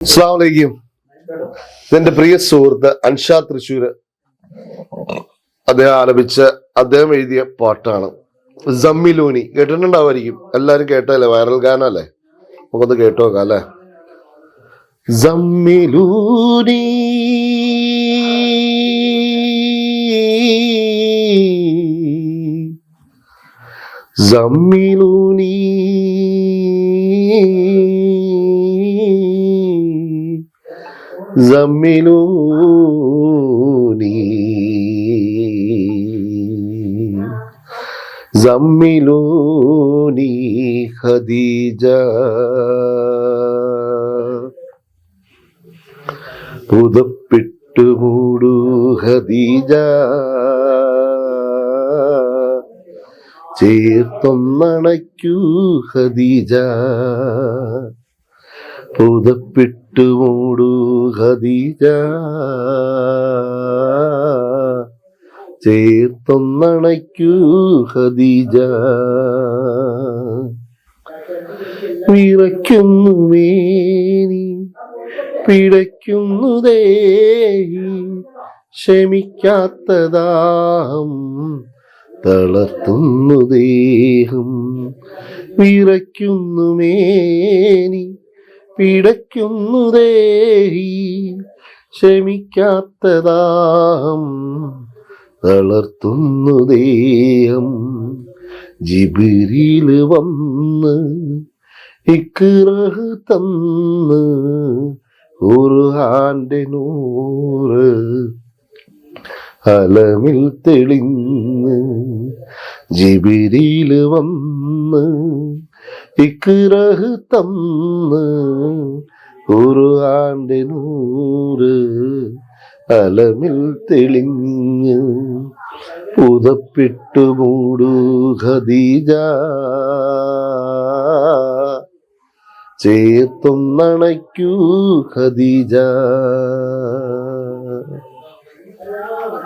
അസ്ലാമലൈക്കും എന്റെ പ്രിയ സുഹൃത്ത് അൻഷാ തൃശൂര് അദ്ദേഹം ആലപിച്ച അദ്ദേഹം എഴുതിയ പാട്ടാണ്. ജമ്മിലൂനി കേട്ടിട്ടുണ്ടാവുമായിരിക്കും. എല്ലാരും കേട്ടല്ലേ വൈറൽ ഗാനല്ലേ നമുക്കൊന്ന് കേട്ടു നോക്കാം അല്ലേ? ജമ്മിലൂനി ജമ്മിലൂനി زملوني زملوني خديجة പുതപ്പിട്ടു മൂടു ഖദീജ ചേർത്തൊന്നണയ്ക്കൂ ഖദീജ പുതപ്പിട്ടു മൂടു ഖദീജ ചേർത്തൊന്നണയ്ക്കൂ ഖദീജ വിറയ്ക്കുന്നു മേനി പിടയ്ക്കുന്നു ദേഹി. ക്ഷമിക്കാത്തതാം തളർത്തുന്നു ദേഹം. വിറയ്ക്കുന്നു മേനി പിടയ്ക്കുന്നു ദേഹി ക്ഷമിക്കാത്തതാം തളർത്തുന്നു ദേഹം. ജിബിരിയിൽ വന്ന് ഇക്കിറഹ് തന്ന് ഒരു ആന്റെ നൂറ് അലമിൽ തെളിഞ്ഞ് ജിബിരിയിൽ വന്ന് ഇക്കിറഹ് തന്ന് ഖുർആന്റെ നൂറ് അലമിൽ തെളിഞ്ഞ് പുതപ്പിട്ടു മൂടു ഖദീജ. ചേർത്തുന്നണയ്ക്കൂ ഖദീജ.